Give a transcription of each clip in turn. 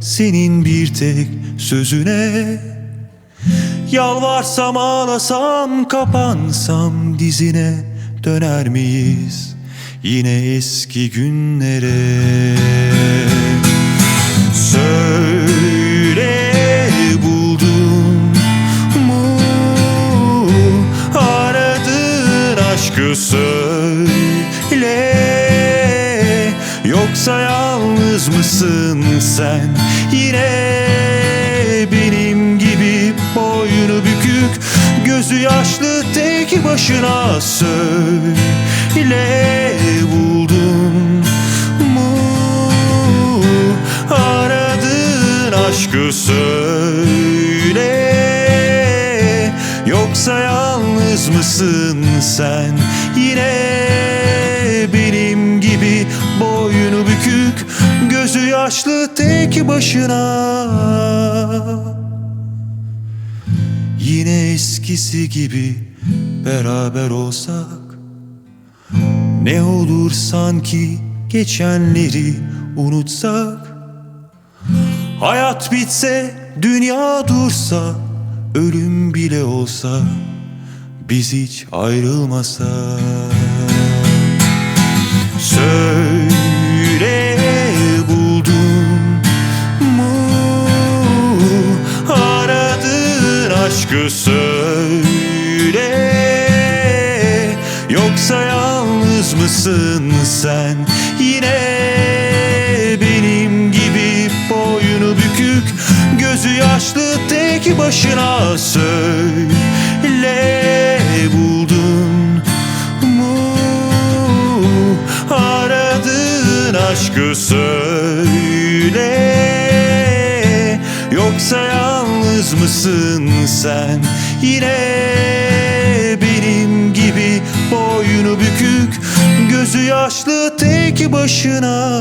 senin bir tek sözüne. Yalvarsam ağlasam kapansam dizine Döner miyiz yine eski günlere? Söyle buldun mu? Aradığın aşkı söyle. Yoksa yalnız mısın sen yaşlı tek başına söyle buldun mu? Aradığın aşkı söyle. Yoksa yalnız mısın sen? Yine benim gibi boynu bükük Gözü yaşlı tek başına eskisi gibi beraber olsak Ne olur sanki geçenleri unutsak? Hayat bitse, dünya dursa Ölüm bile olsa Biz hiç ayrılmasak. Söyle aşkı söyle. Yoksa yalnız mısın sen? Yine benim gibi boynu bükük Gözü yaşlı tek başına söyle. Buldun mu? Aradığın aşkı söyle Yoksa yalnız mısın sen Yine benim gibi boynu bükük Gözü yaşlı tek başına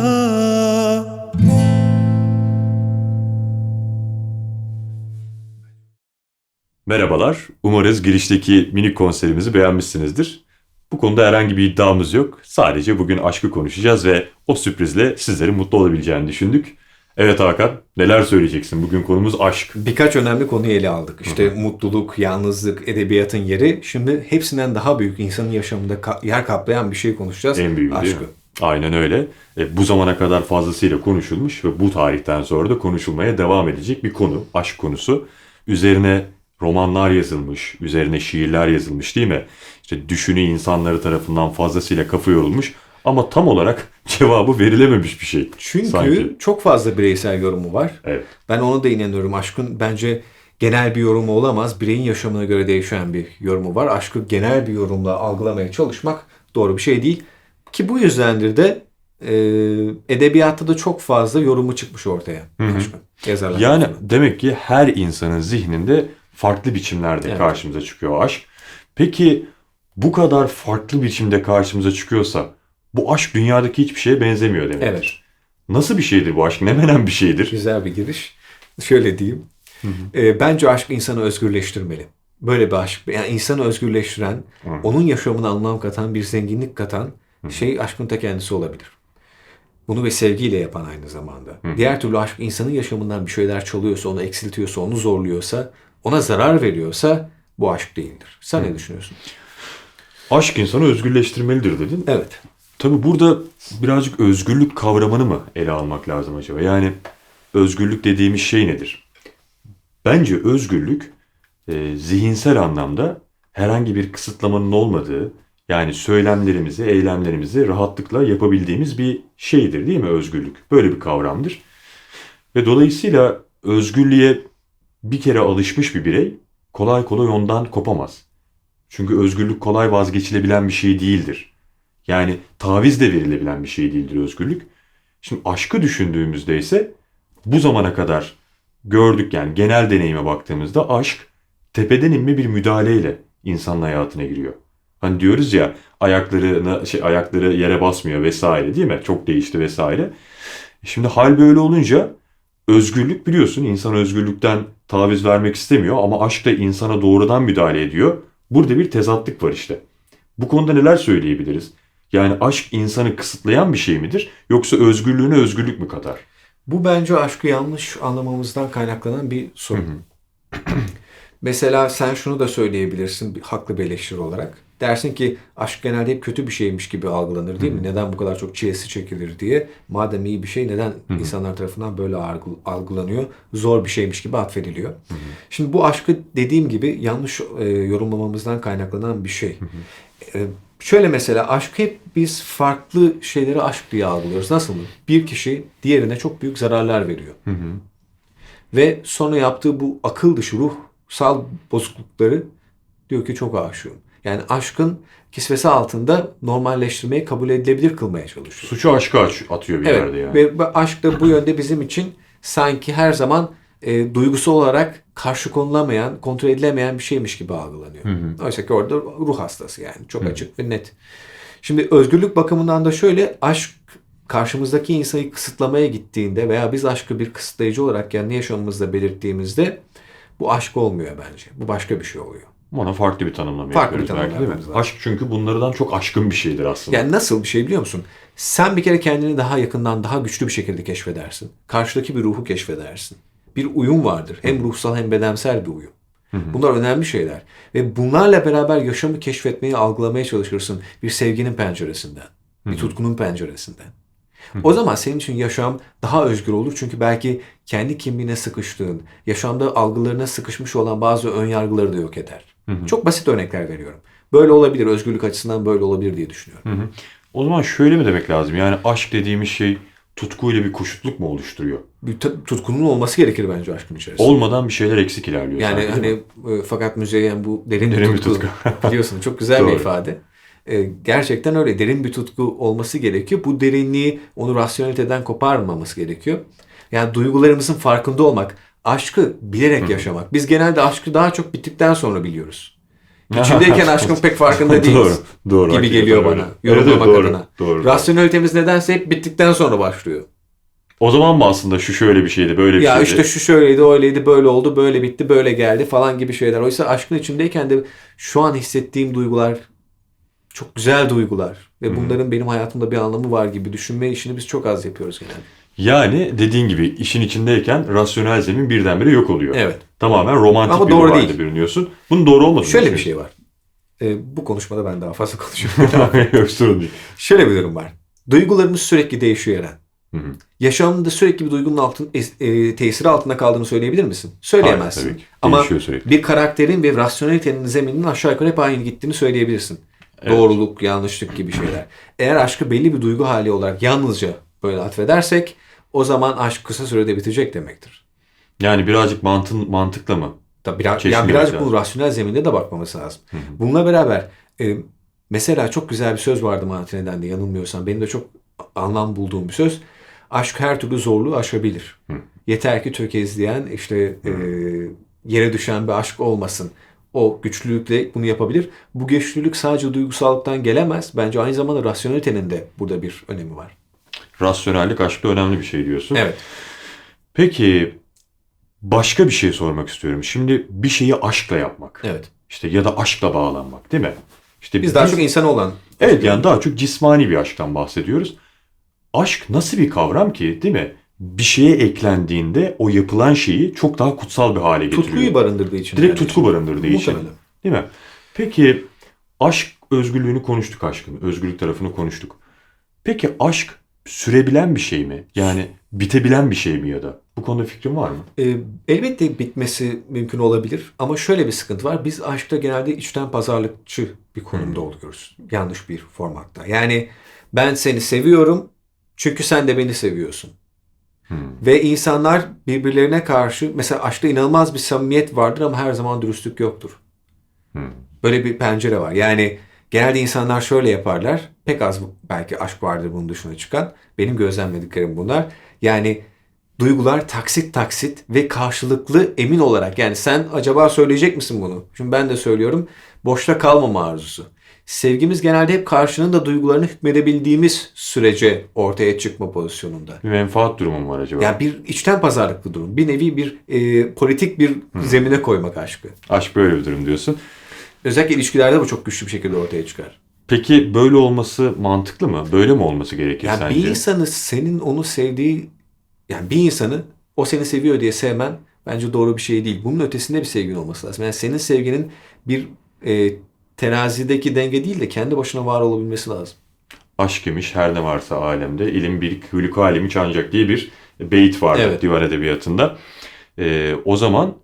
Merhabalar. Umarız girişteki minik konserimizi beğenmişsinizdir. Bu konuda herhangi bir iddiamız yok. Sadece bugün aşkı konuşacağız ve o sürprizle sizlerin mutlu olabileceğini düşündük. Evet Hakan, neler söyleyeceksin? Bugün konumuz aşk. Birkaç önemli konuyu ele aldık. İşte mutluluk, yalnızlık, edebiyatın yeri. Şimdi hepsinden daha büyük insanın yaşamında ka- yer kaplayan bir şey konuşacağız. En büyüğü Aşkı. Aynen öyle. E, bu zamana kadar fazlasıyla konuşulmuş ve bu tarihten sonra da konuşulmaya devam edecek bir konu. Aşk konusu. Üzerine romanlar yazılmış, üzerine şiirler yazılmış değil mi? İşte düşünü insanları tarafından fazlasıyla kafa yorulmuş ama tam olarak cevabı verilememiş bir şey. Çünkü Sanki. çok fazla bireysel yorumu var. Evet. Ben ona da inanıyorum. Aşkın bence genel bir yorumu olamaz. Bireyin yaşamına göre değişen bir yorumu var. Aşkı genel bir yorumla algılamaya çalışmak doğru bir şey değil. Ki bu yüzdendir de e, edebiyatta da çok fazla yorumu çıkmış ortaya. Aşkın. Yazarlar. Yani demek ki her insanın zihninde farklı biçimlerde Evet. karşımıza çıkıyor aşk. Peki bu kadar farklı biçimde karşımıza çıkıyorsa bu aşk dünyadaki hiçbir şeye benzemiyor demektir. Evet. Nasıl bir şeydir bu aşk? Ne menen bir şeydir? Güzel bir giriş. Şöyle diyeyim. E, bence aşk insanı özgürleştirmeli. Böyle bir aşk. Yani insanı özgürleştiren, onun yaşamına anlam katan, bir zenginlik katan şey aşkın ta kendisi olabilir. Bunu ve sevgiyle yapan aynı zamanda. Diğer türlü aşk insanın yaşamından bir şeyler çalıyorsa, onu eksiltiyorsa, onu zorluyorsa, ona zarar veriyorsa bu aşk değildir. Sen ne düşünüyorsun? Aşk insanı özgürleştirmelidir dedin. Evet. Tabii burada birazcık özgürlük kavramını mı ele almak lazım acaba? Yani özgürlük dediğimiz şey nedir? Bence özgürlük e, zihinsel anlamda herhangi bir kısıtlamanın olmadığı, yani söylemlerimizi, eylemlerimizi rahatlıkla yapabildiğimiz bir şeydir değil mi özgürlük? Böyle bir kavramdır. Ve dolayısıyla özgürlüğe bir kere alışmış bir birey kolay kolay ondan kopamaz. Çünkü özgürlük kolay vazgeçilebilen bir şey değildir. Yani taviz de verilebilen bir şey değildir özgürlük. Şimdi aşkı düşündüğümüzde ise bu zamana kadar gördük yani genel deneyime baktığımızda aşk tepeden inme bir müdahaleyle insanın hayatına giriyor. Hani diyoruz ya ayaklarına şey ayakları yere basmıyor vesaire değil mi? Çok değişti vesaire. Şimdi hal böyle olunca özgürlük biliyorsun insan özgürlükten taviz vermek istemiyor ama aşk da insana doğrudan müdahale ediyor. Burada bir tezatlık var işte. Bu konuda neler söyleyebiliriz? Yani aşk insanı kısıtlayan bir şey midir yoksa özgürlüğüne özgürlük mü katar? Bu bence aşkı yanlış anlamamızdan kaynaklanan bir sorun. Mesela sen şunu da söyleyebilirsin haklı bir eleştiri olarak. Dersin ki aşk genelde hep kötü bir şeymiş gibi algılanır değil mi? Neden bu kadar çok çilesi çekilir diye. Madem iyi bir şey neden insanlar tarafından böyle algı- algılanıyor? Zor bir şeymiş gibi atfediliyor. Şimdi bu aşkı dediğim gibi yanlış e, yorumlamamızdan kaynaklanan bir şey. E, şöyle mesela aşk hep biz farklı şeyleri aşk diye algılıyoruz. Nasıl mı? Bir kişi diğerine çok büyük zararlar veriyor. Ve sonra yaptığı bu akıl dışı ruhsal bozuklukları diyor ki çok aşığım. Yani aşkın kisvesi altında normalleştirmeyi kabul edilebilir kılmaya çalışıyor. Suçu aşka aç- atıyor bir Evet yerde yani. ve aşk da bu yönde bizim için sanki her zaman e, duygusal olarak karşı konulamayan, kontrol edilemeyen bir şeymiş gibi algılanıyor. Oysa ki orada ruh hastası yani çok açık ve net. Şimdi özgürlük bakımından da şöyle aşk karşımızdaki insanı kısıtlamaya gittiğinde veya biz aşkı bir kısıtlayıcı olarak kendi yaşamımızda belirttiğimizde bu aşk olmuyor bence. Bu başka bir şey oluyor. Ona farklı bir tanımlama Farklı bir yapıyoruz belki tanımlama değil mi? lazım. Aşk çünkü bunlardan çok aşkın bir şeydir aslında. Yani nasıl bir şey biliyor musun? Sen bir kere kendini daha yakından, daha güçlü bir şekilde keşfedersin. Karşıdaki bir ruhu keşfedersin. Bir uyum vardır. Hem ruhsal hem bedensel bir uyum. Bunlar önemli şeyler. Ve bunlarla beraber yaşamı keşfetmeyi, algılamaya çalışırsın. Bir sevginin penceresinden. Bir tutkunun penceresinden. O zaman senin için yaşam daha özgür olur. Çünkü belki kendi kimliğine sıkıştığın, yaşamda algılarına sıkışmış olan bazı ön yargıları da yok eder. Çok basit örnekler veriyorum. Böyle olabilir, özgürlük açısından böyle olabilir diye düşünüyorum. O zaman şöyle mi demek lazım? Yani aşk dediğimiz şey tutkuyla bir koşutluk mu oluşturuyor? Bir tutkunun olması gerekir bence aşkın içerisinde. Olmadan bir şeyler eksik ilerliyor. yani hani e, fakat müzeyyen bu derin, Derin bir bir tutku. Biliyorsun çok güzel bir ifade. E, gerçekten öyle derin bir tutku olması gerekiyor. Bu derinliği onu rasyoneliteden koparmaması gerekiyor. Yani duygularımızın farkında olmak, aşkı bilerek yaşamak. Biz genelde aşkı daha çok bittikten sonra biliyoruz. İçindeyken aşkın pek farkında değiliz. Doğru, doğru. gibi geliyor öyle. bana. Evet, evet, Yorumlamak doğru, adına. Doğru. Rasyonelitemiz nedense hep bittikten sonra başlıyor. O zaman mı aslında şu şöyle bir şeydi, böyle bir Ya şeydi? işte şu şöyleydi, öyleydi, böyle oldu, böyle bitti, böyle geldi falan gibi şeyler. Oysa aşkın içindeyken de şu an hissettiğim duygular çok güzel duygular ve bunların benim hayatımda bir anlamı var gibi düşünme işini biz çok az yapıyoruz genelde. Yani dediğin gibi işin içindeyken rasyonel zemin birdenbire yok oluyor. Evet. Tamamen romantik Ama bir doğru değil. bürünüyorsun. Bunun doğru olmadığını Şöyle bir şey var. Ee, bu konuşmada ben daha fazla konuşuyorum. Yok sorun değil. Şöyle bir durum var. Duygularımız sürekli değişiyor Eren. Yaşamında sürekli bir duygunun altın, e, tesiri altında kaldığını söyleyebilir misin? Söyleyemezsin. Hayır, tabii ki. Ama sürekli. bir karakterin ve rasyonelitenin zemininin aşağı yukarı hep aynı gittiğini söyleyebilirsin. Evet. Doğruluk, yanlışlık gibi şeyler. Eğer aşkı belli bir duygu hali olarak yalnızca böyle atfedersek o zaman aşk kısa sürede bitecek demektir. Yani birazcık mantın, mantıkla mı? Tabii biraz, yani birazcık bu rasyonel zeminde de bakmamız lazım. Bununla beraber e, mesela çok güzel bir söz vardı Martine'den de yanılmıyorsam. Benim de çok anlam bulduğum bir söz. Aşk her türlü zorluğu aşabilir. Yeter ki tökezleyen işte e, yere düşen bir aşk olmasın. O güçlülükle bunu yapabilir. Bu güçlülük sadece duygusallıktan gelemez. Bence aynı zamanda rasyonelitenin de burada bir önemi var. Rasyonellik aşkta önemli bir şey diyorsun. Evet. Peki başka bir şey sormak istiyorum. Şimdi bir şeyi aşkla yapmak. Evet. İşte ya da aşkla bağlanmak değil mi? İşte Biz daha çok insan olan Evet yani daha çok cismani bir aşktan bahsediyoruz. Aşk nasıl bir kavram ki değil mi? Bir şeye eklendiğinde o yapılan şeyi çok daha kutsal bir hale getiriyor. tutkuyu barındırdığı için. Direkt yani. tutku barındırdığı için. Muhtemelen. Değil mi? Peki aşk özgürlüğünü konuştuk aşkın. Özgürlük tarafını konuştuk. Peki aşk sürebilen bir şey mi? Yani bitebilen bir şey mi ya da? Bu konuda fikrin var mı? Ee, elbette bitmesi mümkün olabilir ama şöyle bir sıkıntı var. Biz aşkta genelde içten pazarlıkçı bir konumda oluyoruz. Yanlış bir formatta. Yani ben seni seviyorum çünkü sen de beni seviyorsun. Ve insanlar birbirlerine karşı mesela aşkta inanılmaz bir samimiyet vardır ama her zaman dürüstlük yoktur. Böyle bir pencere var. Yani genelde insanlar şöyle yaparlar. Pek az belki aşk vardır bunun dışına çıkan. Benim gözlemlediklerim bunlar. Yani duygular taksit taksit ve karşılıklı emin olarak yani sen acaba söyleyecek misin bunu? Şimdi ben de söylüyorum boşta kalmama arzusu. Sevgimiz genelde hep karşının da duygularını hükmedebildiğimiz sürece ortaya çıkma pozisyonunda. Bir menfaat durumu mu var acaba? Yani bir içten pazarlıklı durum. Bir nevi bir e, politik bir zemine koymak aşkı. Aşk böyle bir durum diyorsun. Özellikle ilişkilerde bu çok güçlü bir şekilde ortaya çıkar. Peki böyle olması mantıklı mı? Böyle mi olması gerekir Yani sence? bir insanı senin onu sevdiği yani bir insanı o seni seviyor diye sevmen bence doğru bir şey değil. Bunun ötesinde bir sevgin olması lazım. Yani senin sevginin bir e, terazideki denge değil de kendi başına var olabilmesi lazım. Aşk imiş her ne varsa alemde ilim bir hülük alemi ancak diye bir beyit vardı Evet. divan edebiyatında. Ee, o zaman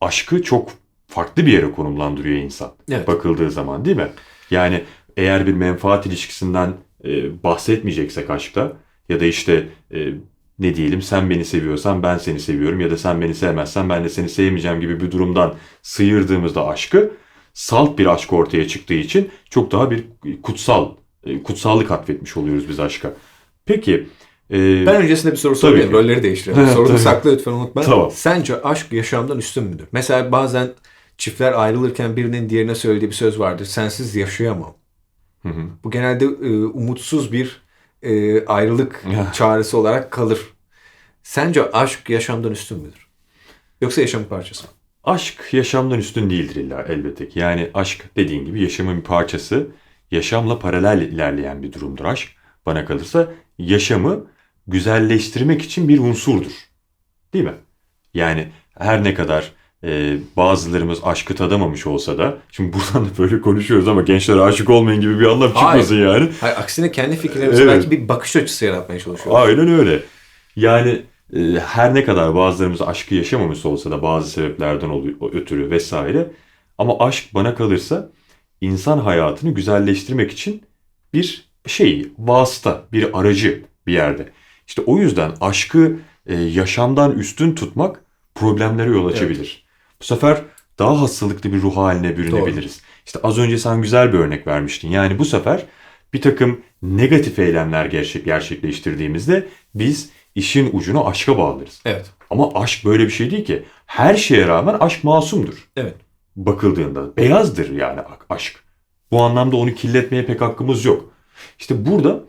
aşkı çok farklı bir yere konumlandırıyor insan. Evet. Bakıldığı zaman değil mi? Yani eğer bir menfaat ilişkisinden e, bahsetmeyeceksek aşkta ya da işte e, ne diyelim sen beni seviyorsan ben seni seviyorum ya da sen beni sevmezsen ben de seni sevmeyeceğim gibi bir durumdan sıyırdığımızda aşkı salt bir aşk ortaya çıktığı için çok daha bir kutsal e, kutsallık atfetmiş oluyoruz biz aşka. Peki e, Ben öncesinde bir soru sorayım. Rolleri değiştirelim. Evet, Sorunu sakla lütfen unutma. Tamam. Sence aşk yaşamdan üstün müdür? Mesela bazen çiftler ayrılırken birinin diğerine söylediği bir söz vardır. Sensiz yaşayamam. Hı hı. Bu genelde e, umutsuz bir e, ayrılık çağrısı olarak kalır. Sence aşk yaşamdan üstün müdür? Yoksa yaşamın parçası mı? Aşk yaşamdan üstün değildir illa elbette ki. Yani aşk dediğin gibi yaşamın bir parçası, yaşamla paralel ilerleyen bir durumdur aşk. Bana kalırsa yaşamı güzelleştirmek için bir unsurdur. Değil mi? Yani her ne kadar e, bazılarımız aşkı tadamamış olsa da, şimdi buradan da böyle konuşuyoruz ama gençlere aşık olmayın gibi bir anlam Hayır. çıkmasın yani. Hayır, aksine kendi fikirlerimize Evet. belki bir bakış açısı yaratmaya çalışıyoruz. Aynen öyle. Yani e, her ne kadar bazılarımız aşkı yaşamamış olsa da bazı sebeplerden oluyor, ötürü vesaire ama aşk bana kalırsa insan hayatını güzelleştirmek için bir şey, vasıta, bir aracı bir yerde. İşte o yüzden aşkı e, yaşamdan üstün tutmak problemlere yol açabilir. Bu sefer daha hastalıklı bir ruh haline bürünebiliriz. İşte az önce sen güzel bir örnek vermiştin. Yani bu sefer bir takım negatif eylemler gerçek, gerçekleştirdiğimizde biz işin ucunu aşka bağlarız. Evet. Ama aşk böyle bir şey değil ki. Her şeye rağmen aşk masumdur Evet. bakıldığında. Beyazdır yani aşk. Bu anlamda onu kirletmeye pek hakkımız yok. İşte burada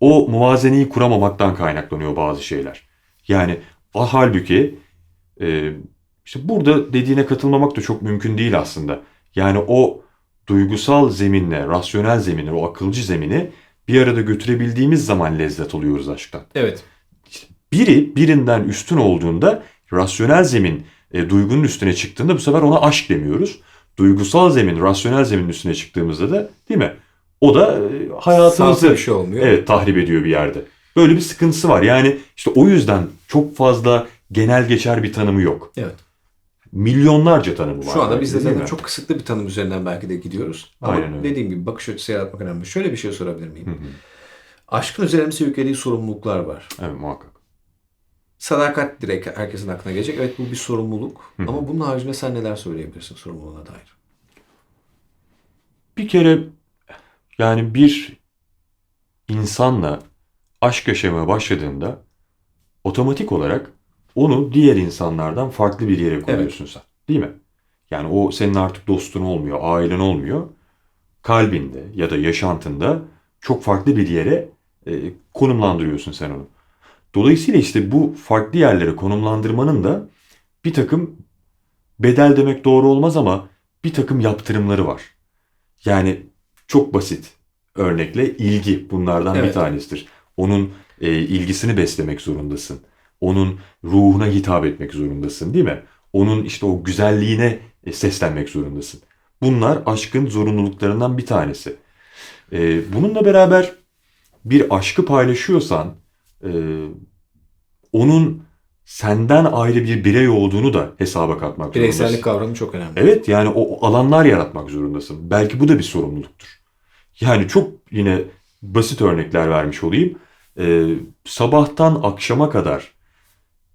o muvazeneyi kuramamaktan kaynaklanıyor bazı şeyler. Yani halbuki e, işte burada dediğine katılmamak da çok mümkün değil aslında. Yani o duygusal zeminle, rasyonel zemini, o akılcı zemini bir arada götürebildiğimiz zaman lezzet oluyoruz aşktan Evet. biri birinden üstün olduğunda rasyonel zemin e, duygunun üstüne çıktığında bu sefer ona aşk demiyoruz. Duygusal zemin, rasyonel zeminin üstüne çıktığımızda da değil mi? O da e, hayatımızı bir şey olmuyor. evet tahrip ediyor bir yerde. Böyle bir sıkıntısı var. Yani işte o yüzden çok fazla genel geçer bir tanımı yok. Evet. Milyonlarca tanımı var. Şu anda biz de zaten çok kısıtlı bir tanım üzerinden belki de gidiyoruz. Ama Aynen öyle. dediğim gibi bakış açısı yaratmak önemli. Şöyle bir şey sorabilir miyim? Hı hı. Aşkın üzerimize yüklediği sorumluluklar var. Evet muhakkak. Sadakat direkt herkesin aklına gelecek. Evet bu bir sorumluluk. Hı hı. Ama bunun haricinde sen neler söyleyebilirsin sorumluluğuna dair? Bir kere yani bir insanla aşk yaşamaya başladığında otomatik olarak onu diğer insanlardan farklı bir yere koyuyorsun sen. Değil mi? Yani o senin artık dostun olmuyor, ailen olmuyor. Kalbinde ya da yaşantında çok farklı bir yere e, konumlandırıyorsun sen onu. Dolayısıyla işte bu farklı yerlere konumlandırmanın da bir takım bedel demek doğru olmaz ama bir takım yaptırımları var. Yani çok basit örnekle ilgi bunlardan bir Evet. tanesidir. Onun e, ilgisini beslemek zorundasın. Onun ruhuna hitap etmek zorundasın değil mi? Onun işte o güzelliğine e, seslenmek zorundasın. Bunlar aşkın zorunluluklarından bir tanesi. E, bununla beraber bir aşkı paylaşıyorsan e, onun senden ayrı bir birey olduğunu da hesaba katmak zorundasın. Bireysellik kavramı çok önemli. Evet yani o o alanlar yaratmak zorundasın. Belki bu da bir sorumluluktur. Yani çok yine basit örnekler vermiş olayım. Ee, sabahtan akşama kadar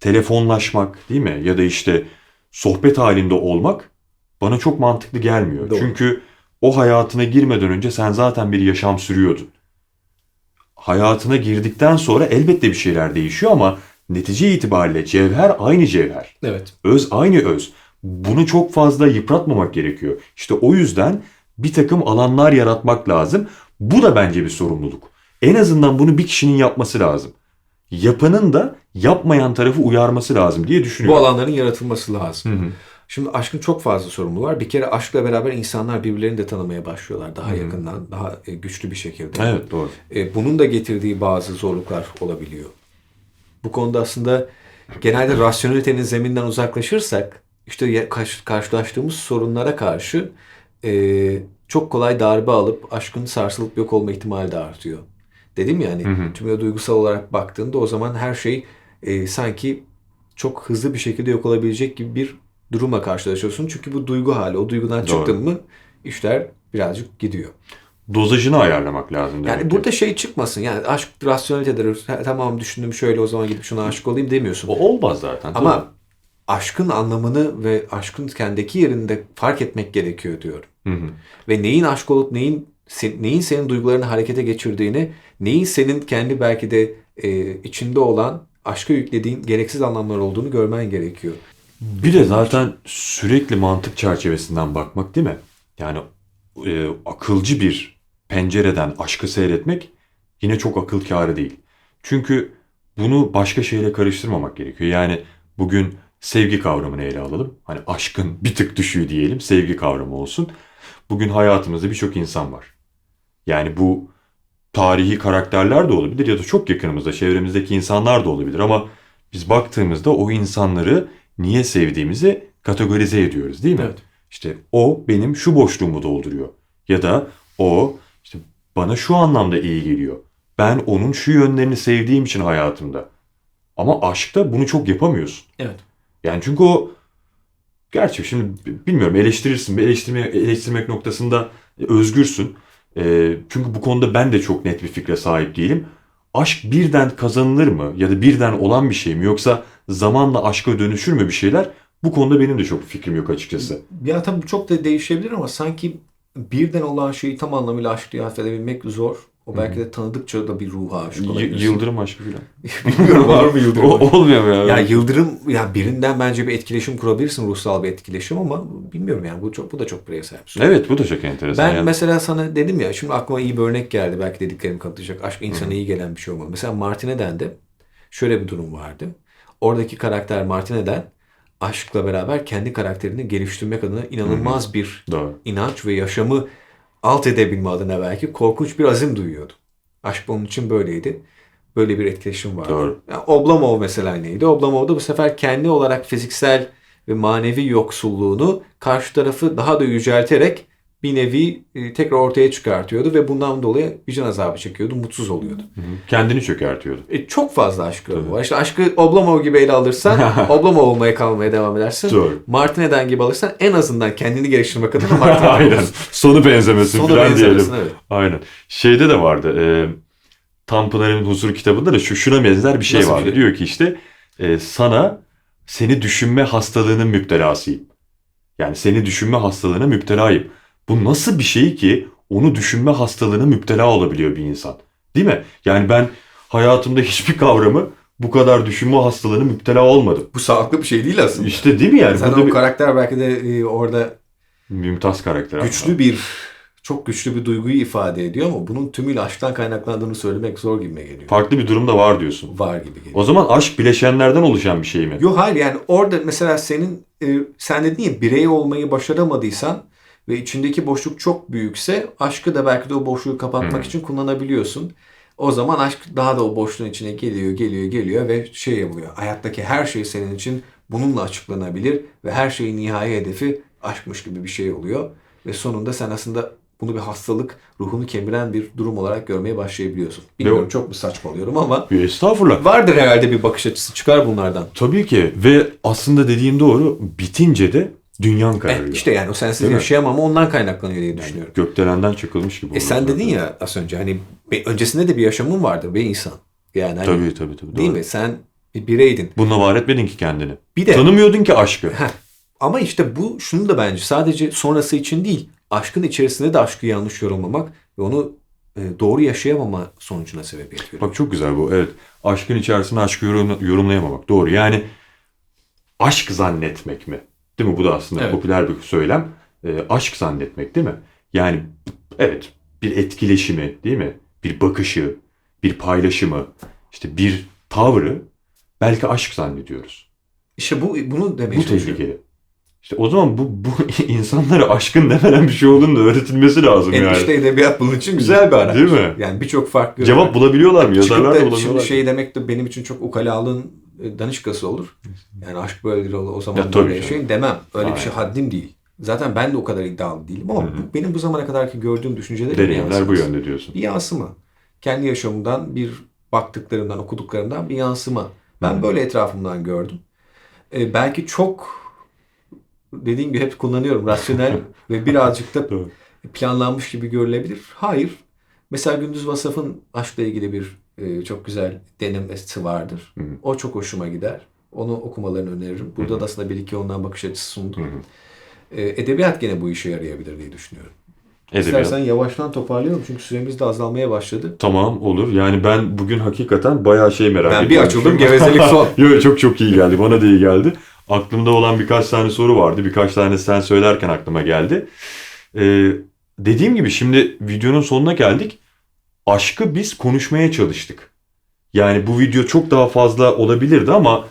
telefonlaşmak değil mi? Ya da işte sohbet halinde olmak bana çok mantıklı gelmiyor. Doğru. Çünkü o hayatına girmeden önce sen zaten bir yaşam sürüyordun. Hayatına girdikten sonra elbette bir şeyler değişiyor ama netice itibariyle cevher aynı cevher. Evet. Öz aynı öz. Bunu çok fazla yıpratmamak gerekiyor. İşte o yüzden bir takım alanlar yaratmak lazım. Bu da bence bir sorumluluk. En azından bunu bir kişinin yapması lazım. Yapanın da yapmayan tarafı uyarması lazım diye Bu düşünüyorum. alanların yaratılması lazım. Hı hı. Şimdi aşkın çok fazla sorumluluğu var. Bir kere aşkla beraber insanlar birbirlerini de tanımaya başlıyorlar daha yakından, daha e, güçlü bir şekilde. Evet doğru. E, bunun da getirdiği bazı zorluklar olabiliyor. Bu konuda aslında genelde rasyonelitenin zeminden uzaklaşırsak işte karşılaştığımız sorunlara karşı e, çok kolay darbe alıp aşkın sarsılıp yok olma ihtimali de artıyor. Dedim ya hani tümüyle duygusal olarak baktığında o zaman her şey e, sanki çok hızlı bir şekilde yok olabilecek gibi bir durumla karşılaşıyorsun. Çünkü bu duygu hali. O duygudan Doğru. çıktın mı işler birazcık gidiyor. Dozajını ayarlamak lazım. Yani ki. burada şey çıkmasın. Yani aşk rasyonelitedir. Tamam düşündüm şöyle o zaman gidip şuna aşık olayım demiyorsun. O olmaz zaten. tabii. Ama aşkın anlamını ve aşkın kendiki yerinde fark etmek gerekiyor diyorum. Hı hı. Ve neyin aşk olup neyin sen- neyin senin duygularını harekete geçirdiğini, neyin senin kendi belki de e, içinde olan aşka yüklediğin gereksiz anlamlar olduğunu görmen gerekiyor. Bir de zaten sürekli mantık çerçevesinden bakmak değil mi? Yani e, akılcı bir pencereden aşkı seyretmek yine çok akıl kârı değil. Çünkü bunu başka şeyle karıştırmamak gerekiyor. Yani bugün sevgi kavramını ele alalım. Hani aşkın bir tık düşüğü diyelim sevgi kavramı olsun. Bugün hayatımızda birçok insan var. Yani bu tarihi karakterler de olabilir ya da çok yakınımızda çevremizdeki insanlar da olabilir ama biz baktığımızda o insanları niye sevdiğimizi kategorize ediyoruz değil mi? Evet. İşte o benim şu boşluğumu dolduruyor. Ya da o işte bana şu anlamda iyi geliyor. Ben onun şu yönlerini sevdiğim için hayatımda. Ama aşkta bunu çok yapamıyorsun. Evet. Yani çünkü o gerçi şimdi bilmiyorum eleştirirsin. Eleştirme, eleştirmek noktasında özgürsün. Ee, çünkü bu konuda ben de çok net bir fikre sahip değilim. Aşk birden kazanılır mı? Ya da birden olan bir şey mi? Yoksa zamanla aşka dönüşür mü bir şeyler? Bu konuda benim de çok bir fikrim yok açıkçası. Ya tabii çok da değişebilir ama sanki birden olan şeyi tam anlamıyla aşk diye affedebilmek zor. O belki de tanıdıkça da bir ruha aşık olabilirsin. yıldırım aşkı falan. Bilmiyorum var mı yıldırım? O- olmuyor mu ya? Ya yıldırım ya birinden bence bir etkileşim kurabilirsin ruhsal bir etkileşim ama bilmiyorum yani bu çok bu da çok bireysel bir şey. Evet bu da çok enteresan. Ben yani. mesela sana dedim ya şimdi aklıma iyi bir örnek geldi belki dediklerim katılacak. Aşk insana iyi gelen bir şey olmalı. Mesela Martine'den de şöyle bir durum vardı. Oradaki karakter Martine'den aşkla beraber kendi karakterini geliştirmek adına inanılmaz bir Doğru. inanç ve yaşamı alt edebilme adına belki korkunç bir azim duyuyordu. Aşk onun için böyleydi. Böyle bir etkileşim vardı. Doğru. Yani Oblomov mesela neydi? Oblomov da bu sefer kendi olarak fiziksel ve manevi yoksulluğunu karşı tarafı daha da yücelterek bir nevi e, tekrar ortaya çıkartıyordu ve bundan dolayı vicdan azabı çekiyordu, mutsuz oluyordu. Hı hı. Kendini çökertiyordu. E, çok fazla aşk yorumu var. İşte aşkı Oblomov gibi ele alırsan Oblomov olmaya kalmaya devam edersin. Doğru. Martine'den gibi alırsan en azından kendini geliştirmek adına Martine Aynen. Sonu benzemesin Sonu falan diyelim. evet. Aynen. Şeyde de vardı. E, Tanpınar'ın Huzur kitabında da şu şuna benzer bir şey Nasıl vardı. şey? Diyor ki işte e, sana seni düşünme hastalığının müptelasıyım. Yani seni düşünme hastalığına müptelayım. Bu nasıl bir şey ki onu düşünme hastalığına müptela olabiliyor bir insan? Değil mi? Yani ben hayatımda hiçbir kavramı bu kadar düşünme hastalığına müptela olmadım. Bu sağlıklı bir şey değil aslında. İşte değil mi yani? Zaten Burada o bir karakter belki de e, orada mümtaz karakter. güçlü bir çok güçlü bir duyguyu ifade ediyor ama bunun tümüyle aşktan kaynaklandığını söylemek zor gibime geliyor. Farklı bir durum da var diyorsun. Var gibi geliyor. O zaman aşk bileşenlerden oluşan bir şey mi? Yok hayır yani orada mesela senin e, sen dedin ya birey olmayı başaramadıysan ve içindeki boşluk çok büyükse aşkı da belki de o boşluğu kapatmak için kullanabiliyorsun. O zaman aşk daha da o boşluğun içine geliyor, geliyor, geliyor ve şey yapıyor. Hayattaki her şey senin için bununla açıklanabilir ve her şeyin nihai hedefi aşkmış gibi bir şey oluyor. Ve sonunda sen aslında bunu bir hastalık, ruhunu kemiren bir durum olarak görmeye başlayabiliyorsun. Bilmiyorum Yok. çok mu saçmalıyorum ama Estağfurullah. vardır herhalde bir bakış açısı çıkar bunlardan. Tabii ki ve aslında dediğin doğru bitince de dünyan kararıyor. E, işte yani o sensiz Değil yaşayamam ondan kaynaklanıyor diye düşünüyorum. Gökdelenden çakılmış gibi. E sen dedin zaten. ya az önce hani öncesinde de bir yaşamın vardır be insan. Yani hani, Tabii tabii tabii. değil doğru. mi? Sen bir bireydin. Bununla var etmedin ki kendini. Bir de Tanımıyordun ki aşkı. Heh, ama işte bu şunu da bence sadece sonrası için değil. Aşkın içerisinde de aşkı yanlış yorumlamak ve onu e, doğru yaşayamama sonucuna sebebiyet veriyor. Bak çok güzel bu. Evet. Aşkın içerisinde aşkı yorum- yorumlayamamak. Doğru. Yani aşk zannetmek mi? Değil mi? Bu da aslında Evet. popüler bir söylem. Ee, aşk zannetmek değil mi? Yani evet bir etkileşimi değil mi? Bir bakışı, bir paylaşımı, işte bir tavrı belki aşk zannediyoruz. İşte bu bunu demeye Bu tehlikeli. İşte o zaman bu, bu insanlara aşkın demenen bir şey olduğunu da öğretilmesi lazım yani. Endişte edebiyat bunun için güzel bir araç. Değil mi? Yani birçok farklı Cevap bulabiliyorlar mı? Yazarlar da da şimdi bulabiliyorlar. şey demek de benim için çok ukalalığın e, danışkası olur. Yani aşk böyledir o zaman Ya böyle yaşayın demem. Öyle bir Aynen. şey haddim değil. Zaten ben de o kadar iddialı değilim ama bu- benim bu zamana kadarki gördüğüm düşüncelerim bir Deneyimler bu yönde diyorsun. Bir yansıma. Kendi yaşamımdan bir baktıklarımdan, okuduklarımdan bir yansıma. Ben böyle etrafımdan gördüm. E, belki çok dediğim gibi hep kullanıyorum rasyonel ve birazcık da planlanmış gibi görülebilir. Hayır. Mesela Gündüz Vasaf'ın aşkla ilgili bir e, çok güzel denemesi vardır. Hı hı. O çok hoşuma gider. Onu okumalarını öneririm. Burada da aslında bir iki ondan bakış açısı sundum. E, edebiyat gene bu işe yarayabilir diye düşünüyorum. Edebiyat. İstersen yavaştan toparlayalım çünkü süremiz de azalmaya başladı. Tamam olur. Yani ben bugün hakikaten bayağı şey merak Ben bir açıldım, gevezelik son. Yok çok çok iyi geldi. Bana da iyi geldi. Aklımda olan birkaç tane soru vardı. Birkaç tane sen söylerken aklıma geldi. Ee, dediğim gibi şimdi videonun sonuna geldik. Aşkı biz konuşmaya çalıştık. Yani bu video çok daha fazla olabilirdi ama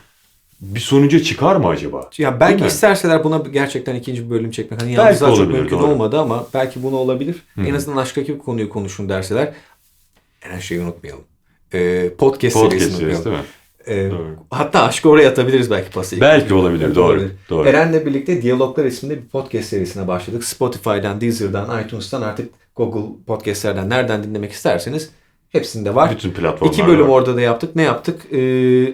bir sonuca çıkar mı acaba? Ya belki isterseler buna gerçekten ikinci bir bölüm çekmek. Hani Belki yalnızlar çok mümkün doğru. olmadı ama belki bunu olabilir. Hı. En azından aşktaki bir konuyu konuşun derseler. Her şeyi unutmayalım. Ee, podcast, Podcast serisini serisi unutmayalım. değil mi? Ee, Doğru. hatta aşkı oraya atabiliriz belki pası. Belki olabilir, doğru, Olabilir. doğru. Eren'le birlikte Diyaloglar isminde bir podcast serisine başladık. Spotify'dan, Deezer'dan, iTunes'tan artık Google Podcast'lerden nereden dinlemek isterseniz hepsinde var. Bütün platformlarda İki bölüm var. orada da yaptık. Ne yaptık? Ee,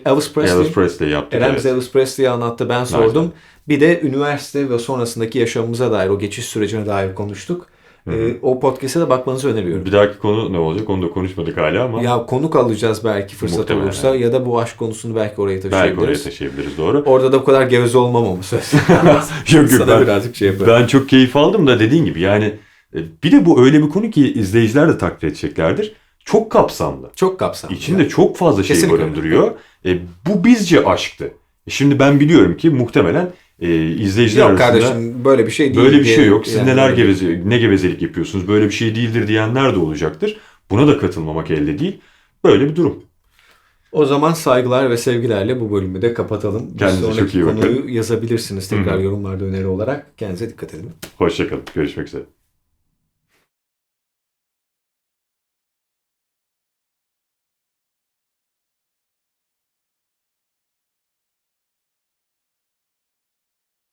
Elvis Presley. Elvis Presley yaptık. Eren evet. Elvis Presley'i anlattı. Ben sordum. Bir de üniversite ve sonrasındaki yaşamımıza dair, o geçiş sürecine dair konuştuk. Ee, o podcast'e de bakmanızı öneriyorum. Bir dahaki konu ne olacak onu da konuşmadık hala ama Ya konuk alacağız belki fırsat Muhtemelen. olursa ya da bu aşk konusunu belki oraya belki oraya taşıyabiliriz. taşıyabiliriz doğru. Orada da bu kadar geveze olmamamı söz. yok yok Sana ben, birazcık şey yaparım. ben çok keyif aldım da dediğin gibi yani bir de bu öyle bir konu ki izleyiciler de takdir edeceklerdir. Çok kapsamlı. Çok kapsamlı. İçinde çok fazla şey Kesinlikle. barındırıyor. E, bu bizce aşktı. E, şimdi ben biliyorum ki muhtemelen e, izleyiciler Yok arasında kardeşim böyle bir şey değil. böyle bir şey yok. Siz yani neler geveze, ne gevezelik yapıyorsunuz? Böyle bir şey değildir diyenler de olacaktır. Buna da katılmamak elde değil. Böyle bir durum. O zaman saygılar ve sevgilerle bu bölümü de kapatalım. Bir Kendinize sonraki çok iyi bakın. konuyu yazabilirsiniz tekrar Hı hı. yorumlarda öneri olarak. Kendinize dikkat edin. Hoşçakalın. Görüşmek üzere.